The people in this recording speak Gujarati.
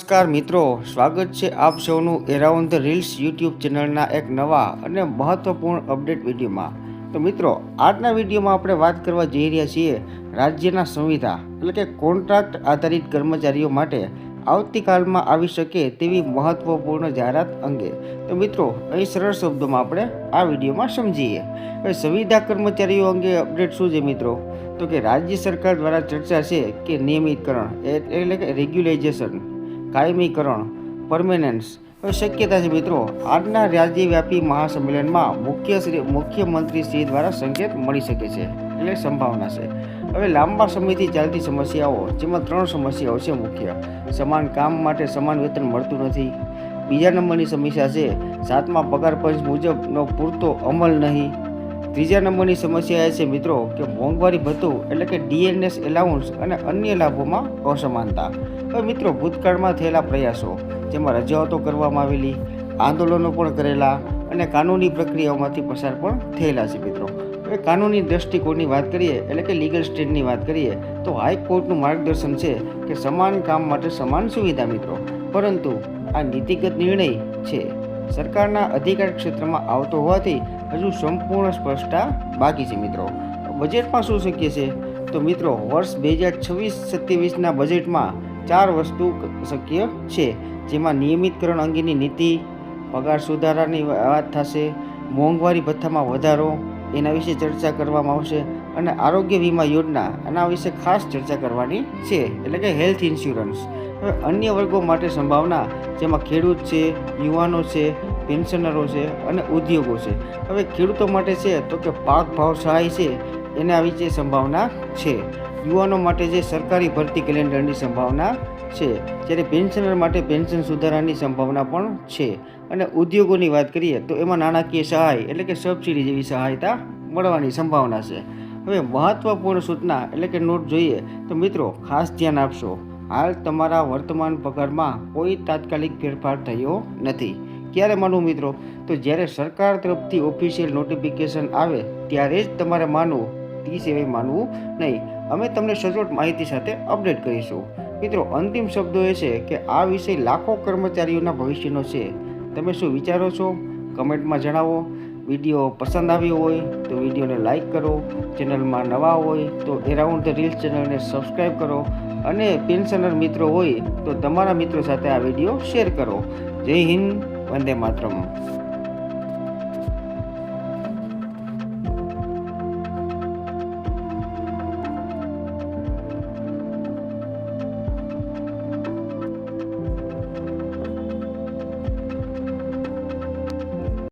નમસ્કાર મિત્રો, સ્વાગત છે આપ સૌનું એરાઉન્ડ ધ રીલ્સ યુટ્યુબ ચેનલના એક નવા અને મહત્વપૂર્ણ અપડેટ વિડીયોમાં. તો મિત્રો, આજના વિડીયોમાં આપણે વાત કરવા જઈ રહ્યા છીએ રાજ્યના સંવિધા એટલે કે કોન્ટ્રાક્ટ આધારિત કર્મચારીઓ માટે આવતીકાલમાં આવી શકે તેવી મહત્વપૂર્ણ જાહેરાત અંગે. તો મિત્રો, અહીં સરળ શબ્દોમાં આપણે આ વિડીયોમાં સમજીએ. હવે સંવિધા કર્મચારીઓ અંગે અપડેટ શું છે મિત્રો? તો કે રાજ્ય સરકાર દ્વારા ચર્ચા છે કે નિયમિતકરણ, એટલે કે રેગ્યુલાઇઝેશન. કાયમીકરણ પરમેનન્સ હવે શક્યતા છે મિત્રો, આજના રાજ્યવ્યાપી મહાસંમેલનમાં મુખ્ય શ્રી, મુખ્યમંત્રી શ્રી દ્વારા સંકેત મળી શકે છે. એટલે સંભાવના છે. હવે લાંબા સમયથી ચાલતી સમસ્યાઓ, જેમાં ત્રણ સમસ્યાઓ છે મુખ્ય. સમાન કામ માટે સમાન વેતન મળતું નથી. બીજા નંબરની સમસ્યા છે, સાતમા પગાર પંચ મુજબનો પૂરતો અમલ નહીં. ત્રીજા નંબરની સમસ્યા એ છે મિત્રો, કે મોંઘવારી ભથ્થું, એટલે કે ડીએનએસ એલાઉન્સ અને અન્ય લાભોમાં અસમાનતા. હવે મિત્રો, ભૂતકાળમાં થયેલા પ્રયાસો, જેમાં રજૂઆતો કરવામાં આવેલી, આંદોલનો પણ કરેલા અને કાનૂની પ્રક્રિયાઓમાંથી પસાર પણ થયેલા છે મિત્રો. હવે કાનૂની દ્રષ્ટિકોણની વાત કરીએ, એટલે કે લીગલ સ્ટેન્ડની વાત કરીએ, તો હાઈકોર્ટનું માર્ગદર્શન છે કે સમાન કામ માટે સમાન સુવિધા મિત્રો. પરંતુ આ નીતિગત નિર્ણય છે. સરકારના અધિકાર ક્ષેત્રમાં આવતો હોવાથી હજુ સંપૂર્ણ સ્પષ્ટતા બાકી છે મિત્રો. બજેટમાં શું શક્ય છે? તો મિત્રો, વર્ષ બે હજાર છવ્વીસ સત્યાવીસના બજેટમાં ચાર વસ્તુ શક્ય છે, જેમાં નિયમિતકરણ અંગેની નીતિ, પગાર સુધારાની વાત થશે, મોંઘવારી ભથ્થામાં વધારો, એના વિશે ચર્ચા કરવામાં આવશે, અને આરોગ્ય વીમા યોજના આના વિશે ખાસ ચર્ચા કરવાની છે, એટલે કે હેલ્થ ઇન્સ્યોરન્સ. હવે અન્ય વર્ગો માટે સંભાવના, જેમાં ખેડૂત છે, યુવાનો છે, પેન્શનરો છે, અને ઉદ્યોગો છે. હવે ખેડૂતો માટે છે, તો કે પાક ભાવ સહાય છે, એના વિશે સંભાવના છે. યુવાનો માટે જે સરકારી ભરતી કેલેન્ડરની સંભાવના છે, જ્યારે પેન્શનર માટે પેન્શન સુધારાની સંભાવના પણ છે. અને ઉદ્યોગોની વાત કરીએ તો એમાં નાણાકીય સહાય એટલે કે સબસિડી જેવી સહાયતા મળવાની સંભાવના છે. હવે મહત્વપૂર્ણ સૂચના એટલે કે નોટ જોઈએ તો મિત્રો ખાસ ધ્યાન આપશો. હાલ તમારા વર્તમાન પગારમાં કોઈ તાત્કાલિક ફેરફાર થયો નથી. ક્યારે માનવું મિત્રો? તો જ્યારે સરકાર તરફથી ઓફિશિયલ નોટિફિકેશન આવે, ત્યારે જ તમારે માનવું તે સિવાય માનવું નહીં. અમે તમને સચોટ માહિતી સાથે અપડેટ કરીશું. મિત્રો, અંતિમ શબ્દો એ છે કે આ વિષય લાખો કર્મચારીઓના ભવિષ્યનો છે. તમે શું વિચારો છો? કમેન્ટમાં જણાવો. વીડિયો પસંદ આવ્યો હોય તો વિડીયોને લાઇક કરો. ચેનલમાં નવા હોય તો એરાઉન્ડ ધ રીલ્સ ચેનલને સબસ્ક્રાઈબ કરો. અને પેન્શનર મિત્રો હોય તો તમારા મિત્રો સાથે આ વીડિયો શેર કરો. જય હિન્દ, વંદે માતરમ.